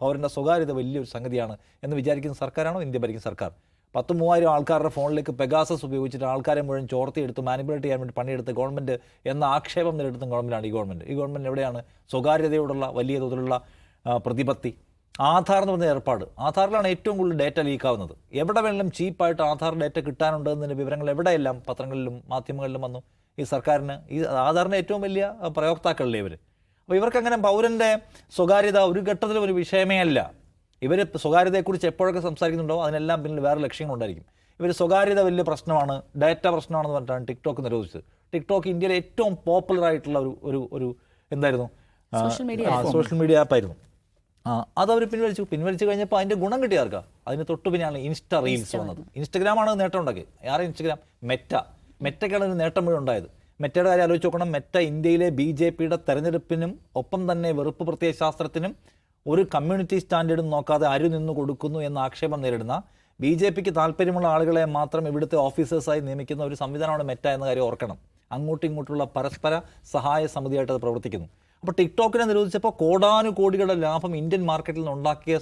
പൗരന്റെ സ്വകാര്യത വലിയൊരു സംഗതിയാണ് എന്ന് വിചാരിക്കുന്ന സർക്കാരാണോ ഇന്ത്യ ഭരിക്കുന്ന സർക്കാർ? പത്ത് മൂവായിരം ആൾക്കാരുടെ ഫോണിലേക്ക് പെഗാസസ് ഉപയോഗിച്ചിട്ട് ആൾക്കാരെ മുഴുവൻ ചോർത്തിയെടുത്ത് മാനിപ്പുലേറ്റ് ചെയ്യാൻ വേണ്ടി പണിയെടുത്ത് ഗവൺമെന്റ് എന്ന ആക്ഷേപം നിലനിർത്തുന്ന ഗവൺമെന്റാണ് ഈ ഗവൺമെന്റ് ഈ ഗവൺമെന്റ് എവിടെയാണ്? സ്വകാര്യതയോടുള്ള വലിയ തോതിലുള്ള പ്രതിപത്തി. ആധാർ എന്ന് പറഞ്ഞ ഏർപ്പാട്. ആധാറിലാണ് ഏറ്റവും കൂടുതൽ ഡേറ്റ ലീക്കാവുന്നത്. എവിടെ വേണമെങ്കിലും ചീപ്പായിട്ട് ആധാർ ഡേറ്റ കിട്ടാനുണ്ടെന്നതിന്റെ വിവരങ്ങൾ എവിടെയെല്ലാം പത്രങ്ങളിലും മാധ്യമങ്ങളിലും വന്നു? ഈ സർക്കാരിന് ഈ ആധാറിന് ഏറ്റവും വലിയ പ്രയോക്താക്കളല്ലേ ഇവർ അപ്പോൾ ഇവർക്ക് അങ്ങനെ പൗരന്റെ സ്വകാര്യത ഒരു ഘട്ടത്തിലും ഒരു വിഷയമേ അല്ല. ഇവർ സ്വകാര്യതയെക്കുറിച്ച് എപ്പോഴൊക്കെ സംസാരിക്കുന്നുണ്ടോ അതിനെല്ലാം പിന്നിൽ വേറെ ലക്ഷ്യങ്ങളുണ്ടായിരിക്കും. ഇവർ സ്വകാര്യത വലിയ പ്രശ്നമാണ് ഡാറ്റ പ്രശ്നമാണെന്ന് പറഞ്ഞിട്ടാണ് ടിക്ടോക്ക് നിരോധിച്ചത്. ടിക്ടോക്ക് ഇന്ത്യയിലെ ഏറ്റവും പോപ്പുലർ ആയിട്ടുള്ള ഒരു ഒരു ഒരു എന്തായിരുന്നു? സോഷ്യൽ മീഡിയ ആപ്പായിരുന്നു. ആ അത് അവർ പിൻവലിച്ചു. പിൻവലിച്ചു കഴിഞ്ഞപ്പോൾ അതിന്റെ ഗുണം കിട്ടിയ ആർക്കാ? അതിന് തൊട്ട് പിന്നെയാണ് ഇൻസ്റ്റ റീൽസ് വന്നത്. ഇൻസ്റ്റഗ്രാമാണ് നേട്ടം ഉണ്ടാക്കിയത് ആരെ ഇൻസ്റ്റഗ്രാം? മെറ്റ. മെറ്റയ്ക്കാണ് ഇതിന് നേട്ടം മുഴുവൻ ഉണ്ടായത്. മെറ്റയുടെ കാര്യം ആലോചിച്ച് നോക്കണം. മെറ്റ ഇന്ത്യയിലെ ബി ജെ പിയുടെ തെരഞ്ഞെടുപ്പിനും ഒപ്പം തന്നെ വെറുപ്പ് പ്രത്യയശാസ്ത്രത്തിനും ഒരു കമ്മ്യൂണിറ്റി സ്റ്റാൻഡേർഡും നോക്കാതെ അരു നിന്ന് കൊടുക്കുന്നു എന്ന ആക്ഷേപം നേരിടുന്ന ബി ജെ പിക്ക് താല്പര്യമുള്ള ആളുകളെ മാത്രം ഇവിടുത്തെ ഓഫീസേഴ്സായി നിയമിക്കുന്ന ഒരു സംവിധാനമാണ് മെറ്റ എന്ന കാര്യം ഓർക്കണം. അങ്ങോട്ടും ഇങ്ങോട്ടുള്ള പരസ്പര സഹായ സമിതിയായിട്ട് അത് പ്രവർത്തിക്കുന്നു. അപ്പോൾ ടിക്ടോക്കിനെ നിരോധിച്ചപ്പോൾ കോടാനുകോടികളുടെ ലാഭം ഇന്ത്യൻ മാർക്കറ്റിൽ നിന്ന് ഉണ്ടാക്കിയ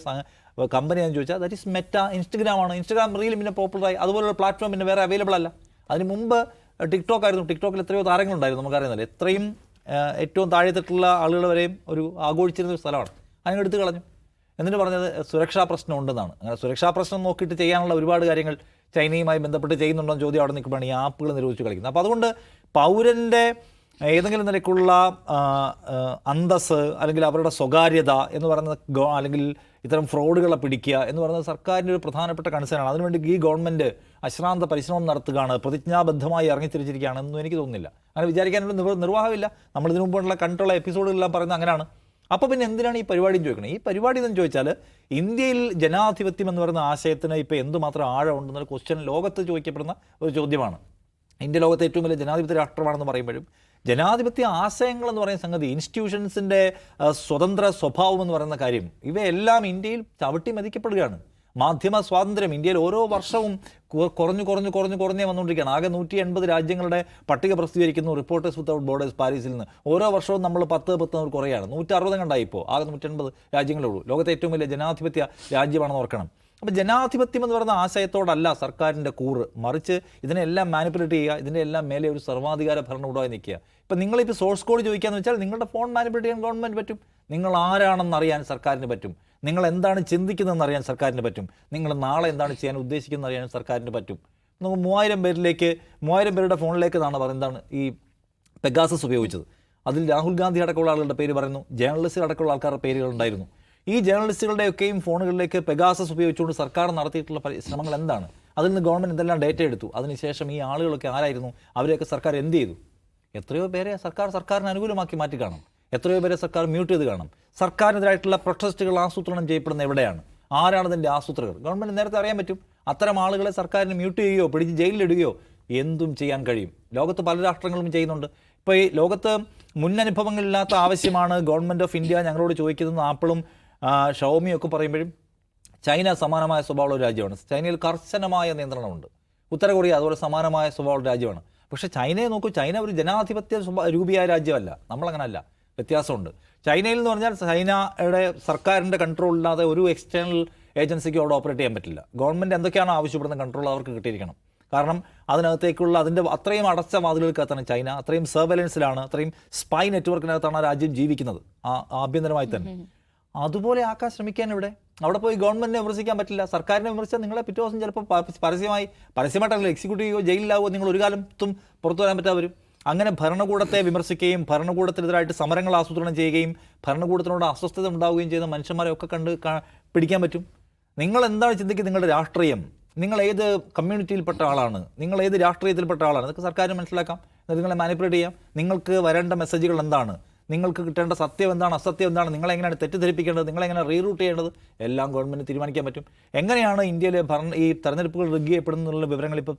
കമ്പനി എന്ന് ചോദിച്ചാൽ ദാറ്റ് ഇസ് മെറ്റ. ഇൻസ്റ്റഗ്രാമാണ്. ഇൻസ്റ്റഗ്രാം റീൽ പിന്നെ പോപ്പുലറായി അതുപോലുള്ള പ്ലാറ്റ്ഫോം പിന്നെ വേറെ അവൈലബിൾ അല്ല. അതിന് മുമ്പ് ടിക്ടോക്ക് ആയിരുന്നു. ടിക്ടോക്കിൽ എത്രയോ താരങ്ങളുണ്ടായിരുന്നു നമുക്കറിയുന്നില്ല എത്രയും ഏറ്റവും താഴെത്തിട്ടുള്ള ആളുകൾ വരെയും ഒരു ആഘോഷിച്ചിരുന്ന ഒരു സ്ഥലമാണ്. അതിനെടുത്ത് കളഞ്ഞു. എന്നിട്ട് പറഞ്ഞത് സുരക്ഷാ പ്രശ്നം ഉണ്ടെന്നാണ്. അങ്ങനെ സുരക്ഷാ പ്രശ്നം നോക്കിയിട്ട് ചെയ്യാനുള്ള ഒരുപാട് കാര്യങ്ങൾ ചൈനയുമായി ബന്ധപ്പെട്ട് ചെയ്യുന്നുണ്ടോ ചോദ്യം അവിടെ നിൽക്കുമ്പോഴാണ് ഈ ആപ്പുകൾ നിരോധിച്ച് കളിക്കുന്നത്. അപ്പോൾ അതുകൊണ്ട് പൗരന്റെ ഏതെങ്കിലും നിലയ്ക്കുള്ള അന്തസ് അല്ലെങ്കിൽ അവരുടെ സ്വകാര്യത എന്ന് പറയുന്ന അല്ലെങ്കിൽ ഇത്തരം ഫ്രോഡുകളെ പിടിക്കുക എന്ന് പറയുന്നത് സർക്കാരിന്റെ ഒരു പ്രധാനപ്പെട്ട കൺസേണാണ് അതിനുവേണ്ടി ഈ ഗവൺമെന്റ് അശ്രാന്ത പരിശ്രമം നടത്തുകയാണ് പ്രതിജ്ഞാബദ്ധമായി ഇറങ്ങിത്തിരിച്ചിരിക്കുകയാണ് എന്നും എനിക്ക് തോന്നുന്നില്ല. അങ്ങനെ വിചാരിക്കാനുള്ള നിർ നിർവാഹമില്ല. നമ്മൾ ഇതിനു മുമ്പുള്ള കണ്ടുള്ള എപ്പിസോഡുകളെല്ലാം പറയുന്നത് അങ്ങനെയാണ്. അപ്പോൾ പിന്നെ എന്തിനാണ് ഈ പരിപാടി ചോദിക്കുന്നത്? ഈ പരിപാടി എന്ന് ചോദിച്ചാൽ ഇന്ത്യയിൽ ജനാധിപത്യം എന്ന് പറയുന്ന ആശയത്തിന് ഇപ്പോൾ എന്തുമാത്രം ആഴമുണ്ടെന്നൊരു ക്വസ്റ്റ്യൻ ലോകത്ത് ചോദിക്കപ്പെടുന്ന ഒരു ചോദ്യമാണ്. ഇന്ത്യ ലോകത്തെ ഏറ്റവും വലിയ ജനാധിപത്യ രാഷ്ട്രമാണെന്ന് പറയുമ്പോഴും ജനാധിപത്യ ആശയങ്ങൾ എന്ന് പറയുന്ന സംഗതി ഇൻസ്റ്റിറ്റ്യൂഷൻസിന്റെ സ്വതന്ത്ര സ്വഭാവം എന്ന് പറയുന്ന കാര്യം ഇവയെല്ലാം ഇന്ത്യയിൽ ചവിട്ടി മതിക്കപ്പെടുകയാണ്. മാധ്യമ സ്വാതന്ത്ര്യം ഇന്ത്യയിൽ ഓരോ വർഷവും കുറഞ്ഞു കുറഞ്ഞു കുറഞ്ഞു കുറഞ്ഞേ വന്നുകൊണ്ടിരിക്കുകയാണ്. ആകെ നൂറ്റി എൺപത് രാജ്യങ്ങളുടെ പട്ടിക പ്രസിദ്ധീകരിക്കുന്നു റിപ്പോർട്ടേഴ്സ് വിത്തൗട്ട് ബോർഡേഴ്സ് പാരീസിൽ നിന്ന്. ഓരോ വർഷവും നമ്മൾ പത്ത് പത്ത് കുറയാണ്. നൂറ്റി അറുപത് കണ്ടായി ഇപ്പോൾ. ആകെ നൂറ്റൻപത് രാജ്യങ്ങളേ ഉള്ളൂ. ലോകത്തെ ഏറ്റവും വലിയ ജനാധിപത്യ രാജ്യമാണെന്ന് ഓർക്കണം. അപ്പോൾ ജനാധിപത്യം എന്ന് പറയുന്ന ആശയത്തോടല്ല സർക്കാരിന്റെ കൂറ്. മറിച്ച് ഇതിനെല്ലാം മാനിപ്പുലേറ്റ് ചെയ്യുക ഇതിനെല്ലാം മേലെ ഒരു സർവാധികാര ഭരണകൂടമായി നിൽക്കുക. ഇപ്പം നിങ്ങളിപ്പോൾ സോഴ്സ് കോഡ് ചോദിക്കാന്ന് വെച്ചാൽ നിങ്ങളുടെ ഫോൺ മാനിപ്പുലേറ്റ് ചെയ്യാൻ ഗവൺമെന്റ് പറ്റും. നിങ്ങൾ ആരാണെന്ന് അറിയാൻ സർക്കാരിന് പറ്റും. നിങ്ങൾ എന്താണ് ചിന്തിക്കുന്നതെന്ന് അറിയാൻ സർക്കാരിന് പറ്റും. നിങ്ങൾ നാളെ എന്താണ് ചെയ്യാൻ ഉദ്ദേശിക്കുന്നത് അറിയാൻ സർക്കാരിന് പറ്റും. നമുക്ക് മൂവായിരം പേരിലേക്ക് മൂവായിരം പേരുടെ ഫോണിലേക്ക് എന്നാണ് പറയുന്നത്. എന്താണ് ഈ പെഗാസസ് ഉപയോഗിച്ചത്. അതിൽ രാഹുൽ ഗാന്ധി അടക്കമുള്ള ആളുകളുടെ പേര് പറയുന്നു. ജേർണലിസ്റ്റ് അടക്കമുള്ള ആൾക്കാരുടെ പേരുകൾ ഉണ്ടായിരുന്നു. ഈ ജേർണലിസ്റ്റുകളുടെയൊക്കെയും ഫോണുകളിലേക്ക് പെഗാസസ് ഉപയോഗിച്ചുകൊണ്ട് സർക്കാർ നടത്തിയിട്ടുള്ള പരിശ്രമങ്ങൾ എന്താണ്? അതിൽ നിന്ന് ഗവൺമെന്റ് എന്തെല്ലാം ഡേറ്റ എടുത്തു? അതിനുശേഷം ഈ ആളുകളൊക്കെ ആരായിരുന്നു? അവരെയൊക്കെ സർക്കാർ എന്ത് ചെയ്തു? എത്രയോ പേരെ സർക്കാർ സർക്കാരിന് അനുകൂലമാക്കി മാറ്റി കാണും. എത്രയോ പേരെ സർക്കാർ മ്യൂട്ട് ചെയ്ത് കാണും. സർക്കാരിനെതിരായിട്ടുള്ള പ്രൊട്ടസ്റ്റുകൾ ആസൂത്രണം ചെയ്യപ്പെടുന്ന എവിടെയാണ്? ആരാണ് ഇതിന്റെ ആസൂത്രകർ? ഗവൺമെന്റ് നേരത്തെ അറിയാൻ പറ്റും. അത്തരം ആളുകളെ സർക്കാരിന് മ്യൂട്ട് ചെയ്യുകയോ പിടിച്ച് ജയിലിലിടുകയോ എന്തും ചെയ്യാൻ കഴിയും. ലോകത്ത് പല രാഷ്ട്രങ്ങളും ചെയ്യുന്നുണ്ട്. ഇപ്പോൾ ഈ ലോകത്ത് മുന്നനുഭവങ്ങളില്ലാത്ത ആവശ്യമാണ് ഗവൺമെന്റ് ഓഫ് ഇന്ത്യ ഞങ്ങളോട് ചോദിക്കുന്നത് ആപ്പിളും ആ, ഷവോമിയും ഒക്കെ പറയുമ്പോഴും ചൈന സമാനമായ സ്വഭാവമുള്ള രാജ്യമാണ്. ചൈനയിൽ കർശനമായ നിയന്ത്രണമുണ്ട്. ഉത്തര കൊറിയ അതുപോലെ സമാനമായ സ്വഭാവമുള്ള രാജ്യമാണ്. പക്ഷേ ചൈനയെ നോക്കൂ ചൈന ഒരു ജനാധിപത്യ രൂപിയായ രാജ്യമല്ല. നമ്മളങ്ങനല്ല. വ്യത്യാസമുണ്ട്. ചൈനയിൽ എന്ന് പറഞ്ഞാൽ ചൈനയുടെ സർക്കാരിന്റെ കൺട്രോൾ ഇല്ലാതെ ഒരു എക്സ്റ്റേണൽ ഏജൻസിക്ക് അവിടെ ഓപ്പറേറ്റ് ചെയ്യാൻ പറ്റില്ല. ഗവൺമെന്റ് എന്തൊക്കെയാണോ ആവശ്യപ്പെടുന്ന കൺട്രോൾ അവർക്ക് കിട്ടിയിരിക്കണം. കാരണം അതിനകത്തേക്കുള്ള അതിന്റെ അത്രയും അടച്ച വാതിലുകൾക്കകത്താണ് ചൈന. അത്രയും സർവലൻസിലാണ് അത്രയും സ്പൈ നെറ്റ്വർക്കിനകത്താണ് ആ രാജ്യം ജീവിക്കുന്നത്. ആ ആഭ്യന്തരമായി തന്നെ. അതുപോലെ ആക്കാൻ ശ്രമിക്കാൻ ഇവിടെ? അവിടെ പോയി ഗവൺമെന്റിനെ വിമർശിക്കാൻ പറ്റില്ല. സർക്കാരിനെ വിമർശിച്ചാൽ നിങ്ങളെ പിറ്റേ ദിവസം ചിലപ്പോൾ പരസ്യമായി പരസ്യമായിട്ടല്ല എക്സിക്യൂട്ടീവ് ചെയ്യുകയോ ജയിലിലാവോ നിങ്ങൾ ഒരു കാലത്തും പുറത്തു വരാൻ പറ്റാതെ വരും. അങ്ങനെ ഭരണകൂടത്തെ വിമർശിക്കുകയും ഭരണകൂടത്തിനെതിരായിട്ട് സമരങ്ങൾ ആസൂത്രണം ചെയ്യുകയും ഭരണകൂടത്തിനോട് അസ്വസ്ഥത ഉണ്ടാവുകയും ചെയ്യുന്ന മനുഷ്യന്മാരെ ഒക്കെ കണ്ട് പിടിക്കാൻ പറ്റും. നിങ്ങൾ എന്താണ് ചിന്തിക്കുന്നത്? നിങ്ങളുടെ രാഷ്ട്രീയം. നിങ്ങൾ ഏത് കമ്മ്യൂണിറ്റിയിൽപ്പെട്ട ആളാണ്? നിങ്ങൾ ഏത് രാഷ്ട്രീയത്തിൽപ്പെട്ട ആളാണ്? അതൊക്കെ സർക്കാരിന് മനസ്സിലാക്കാം. നിങ്ങളെ മാനിപ്പുലേറ്റ് ചെയ്യാം. നിങ്ങൾക്ക് വരേണ്ട മെസ്സേജുകൾ എന്താണ്? നിങ്ങൾക്ക് കിട്ടേണ്ട സത്യം എന്താണ് അസത്യം എന്താണ് നിങ്ങളെങ്ങനെയാണ് തെറ്റിദ്ധരിപ്പിക്കേണ്ടത് നിങ്ങളെങ്ങനെ റീറൂട്ട് ചെയ്യേണ്ടത് എല്ലാം ഗവൺമെന്റ് തീരുമാനിക്കാൻ പറ്റും. എങ്ങനെയാണ് ഇന്ത്യയിലെ ഭരണ ഈ തെരഞ്ഞെടുപ്പുകൾ റിഗ് ചെയ്യപ്പെടുന്നുള്ള വിവരങ്ങൾ ഇപ്പോൾ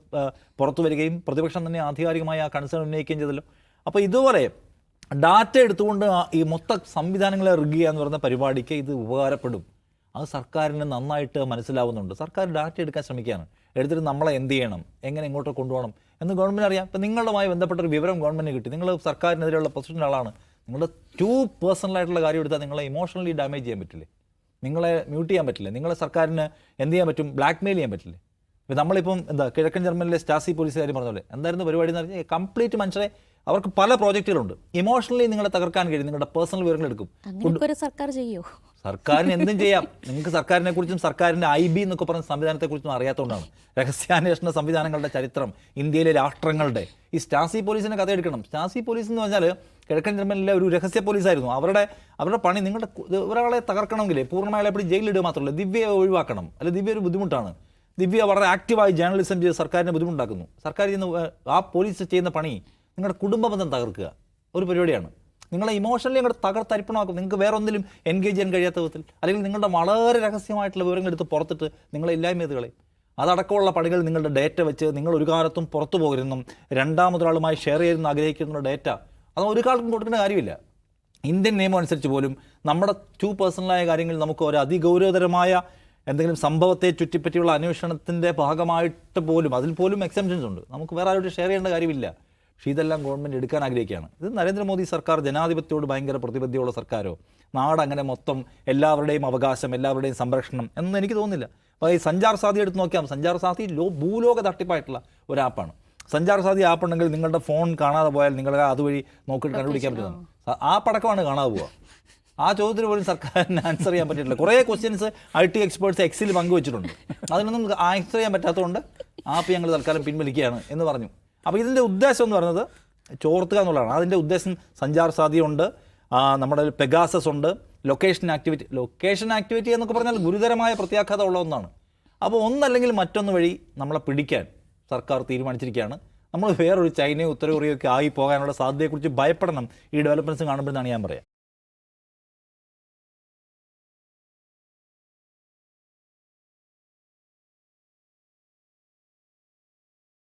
പുറത്തു വരികയും പ്രതിപക്ഷം തന്നെ ആധികാരികമായി ആ കൺസേൺ ഉന്നയിക്കുകയും ചെയ്തല്ലോ. അപ്പോൾ ഇതുപോലെ ഡാറ്റ എടുത്തുകൊണ്ട് ഈ മൊത്ത സംവിധാനങ്ങളെ റിഗ് ചെയ്യുക എന്ന് പറയുന്ന പരിപാടിക്ക് ഇത് ഉപകാരപ്പെടും. അത് സർക്കാരിന് നന്നായിട്ട് മനസ്സിലാവുന്നുണ്ട്. സർക്കാർ ഡാറ്റ എടുക്കാൻ ശ്രമിക്കുകയാണ്. എടുത്തിട്ട് നമ്മളെ എന്ത് ചെയ്യണം എങ്ങനെ ഇങ്ങോട്ട് കൊണ്ടുപോകണം എന്ന് ഗവൺമെന്റ് അറിയാം. ഇപ്പം നിങ്ങളുമായി ബന്ധപ്പെട്ട ഒരു വിവരം ഗവൺമെന്റ് കിട്ടി. നിങ്ങൾ സർക്കാരിനെതിരെയുള്ള പൊസിഷന്റെ ആളാണ്. നിങ്ങളുടെ ടു പേഴ്സണലായിട്ടുള്ള കാര്യം എടുത്താൽ നിങ്ങളെ ഇമോഷണലി ഡാമേജ് ചെയ്യാൻ പറ്റില്ലേ? നിങ്ങളെ മ്യൂട്ട് ചെയ്യാൻ പറ്റില്ല? നിങ്ങളെ സർക്കാരിന് എന്ത് ചെയ്യാൻ പറ്റും? ബ്ലാക്ക് മെയിൽ ചെയ്യാൻ പറ്റില്ലേ? ഇപ്പോൾ നമ്മളിപ്പം എന്താ കിഴക്കൻ ജർമ്മനിലെ സ്റ്റാസി പോലീസുകാർ പറഞ്ഞ പോലെ എന്തായിരുന്നു പരിപാടി എന്ന് പറഞ്ഞാൽ കംപ്ലീറ്റ് മനുഷ്യരെ അവർക്ക് പല പ്രോജക്റ്റുകളുണ്ട് ഇമോഷണലി നിങ്ങളെ തകർക്കാൻ കഴിയും നിങ്ങളുടെ പേഴ്സണൽ വിവരങ്ങൾ എടുക്കും. സർക്കാർ ചെയ്യോ? സർക്കാരിന് എന്തും ചെയ്യാം. നിങ്ങൾക്ക് സർക്കാരിനെ കുറിച്ചും സർക്കാരിന്റെ ഐ ബി എന്നൊക്കെ പറഞ്ഞ സംവിധാനത്തെ കുറിച്ചും അറിയാത്തതുകൊണ്ടാണ് രഹസ്യാന്വേഷണ സംവിധാനങ്ങളുടെ ചരിത്രം ഇന്ത്യയിലെ രാഷ്ട്രങ്ങളുടെ. ഈ സ്റ്റാസി പോലീസിന്റെ കഥ എടുക്കണം. സ്റ്റാസി പോലീസ് എന്ന് പറഞ്ഞാൽ കിഴക്കൻ ജർമ്മനിലെ ഒരു രഹസ്യ പോലീസായിരുന്നു. അവരുടെ അവരുടെ പണി നിങ്ങളുടെ ഒരാളെ തകർക്കണമെങ്കിൽ പൂർണമായി എപ്പോഴും ജയിലിലിടുക മാത്രമല്ല ദിവ്യയെ ഒഴിവാക്കണം. അല്ലെ ദിവ്യ ഒരു ബുദ്ധിമുട്ടാണ്. ദിവ്യ വളരെ ആക്റ്റീവായി ജേർണലിസം ചെയ്ത് സർക്കാരിനെ ബുദ്ധിമുട്ടാക്കുന്നു സർക്കാർ ചെയ്യുന്ന ആ പോലീസ് ചെയ്യുന്ന പണി നിങ്ങളുടെ കുടുംബ ബന്ധം തകർക്കുക. ഒരു പരിപാടിയാണ്. നിങ്ങളെ ഇമോഷണലി അങ്ങോട്ട് തകർത്തരിപ്പണമാക്കും നിങ്ങൾക്ക് വേറെ ഒന്നിലും എൻഗേജ് ചെയ്യാൻ കഴിയാത്ത വിധത്തിൽ. അല്ലെങ്കിൽ നിങ്ങളുടെ വളരെ രഹസ്യമായിട്ടുള്ള വിവരങ്ങൾ എടുത്ത് പുറത്തിട്ട് നിങ്ങളെ ഇല്ലായ്മ ചെയ്ത് കളയും. അതടക്കമുള്ള പണികൾ നിങ്ങളുടെ ഡേറ്റ വെച്ച് നിങ്ങൾ ഒരു കാലത്തും പുറത്തു പോകരുതെന്നും രണ്ടാമതൊരാളുമായി ഷെയർ ചെയ്യുന്ന ആഗ്രഹിക്കുന്ന ഡേറ്റ അത് ഒരു കാലത്തും കൊടുക്കേണ്ട കാര്യമില്ല. ഇന്ത്യൻ നിയമം അനുസരിച്ച് പോലും നമ്മുടെ ടു പേഴ്സണലായ കാര്യങ്ങൾ നമുക്ക് ഒരു അതിഗൗരവതരമായ എന്തെങ്കിലും സംഭവത്തെ ചുറ്റിപ്പറ്റിയുള്ള അന്വേഷണത്തിന്റെ ഭാഗമായിട്ട് പോലും അതിൽ പോലും എക്സംഷൻസ് ഉണ്ട്. നമുക്ക് വേറെ ആരോട് ഷെയർ ചെയ്യേണ്ട കാര്യമില്ല. പക്ഷേ ഇതെല്ലാം ഗവൺമെന്റ് എടുക്കാൻ ആഗ്രഹിക്കുകയാണ്. ഇത് നരേന്ദ്രമോദി സർക്കാർ ജനാധിപത്യത്തോട് ഭയങ്കര പ്രതിബദ്ധതയുള്ള സർക്കാരോ? നാട് അങ്ങനെ മൊത്തം എല്ലാവരുടെയും അവകാശം എല്ലാവരുടെയും സംരക്ഷണം എന്നൊന്നും എനിക്ക് തോന്നുന്നില്ല. അപ്പോൾ ഈ സഞ്ചാർ സാധി എടുത്ത് നോക്കിയാൽ സഞ്ചാർ സാധി ലോ ഭൂലോക തട്ടിപ്പായിട്ടുള്ള ഒരു ആപ്പാണ്. സഞ്ചാർ സാധി ആപ്പ് ഉണ്ടെങ്കിൽ നിങ്ങളുടെ ഫോൺ കാണാതെ പോയാൽ നിങ്ങളുടെ അതുവഴി നോക്കിയിട്ട് കണ്ടുപിടിക്കാൻ പറ്റുന്നത് ആ പടക്കമാണ് കാണാതെ പോവുക. ആ ചോദ്യത്തിന് പോലും സർക്കാരിന് ആൻസർ ചെയ്യാൻ പറ്റിയിട്ടില്ല. കുറേ ക്വസ്റ്റ്യൻസ് ഐ ടി എക്സ്പേർട്സ് എക്സിൽ പങ്കുവച്ചിട്ടുണ്ട്. അതിനൊന്നും ആൻസർ ചെയ്യാൻ പറ്റാത്തതുകൊണ്ട് ആപ്പ് ഞങ്ങൾ തൽക്കാലം പിൻവലിക്കുകയാണ് എന്ന് പറഞ്ഞു. അപ്പോൾ ഇതിന്റെ ഉദ്ദേശം എന്ന് പറയുന്നത് ചോർത്തുക എന്നുള്ളതാണ്. അതിന്റെ ഉദ്ദേശം സഞ്ചാർ സാധ്യതയുണ്ട് നമ്മുടെ പെഗാസസ് ഉണ്ട്. ലൊക്കേഷൻ ആക്ടിവിറ്റി ലൊക്കേഷൻ ആക്ടിവിറ്റി എന്നൊക്കെ പറഞ്ഞാൽ ഗുരുതരമായ പ്രത്യാഘാതം ഉള്ള ഒന്നാണ്. അപ്പോൾ ഒന്നല്ലെങ്കിൽ മറ്റൊന്ന് വഴി നമ്മളെ പിടിക്കാൻ സർക്കാർ തീരുമാനിച്ചിരിക്കുകയാണ്. നമ്മൾ വേറൊരു ചൈനയോ ഉത്തര കൊറിയയോ ഒക്കെ ആയി പോകാനുള്ള സാധ്യതയെക്കുറിച്ച് ഭയപ്പെടണം. ഈ ഡെവലപ്മെന്റ്സ് കാണുമ്പോഴെന്നാണ് ഞാൻ പറയാം.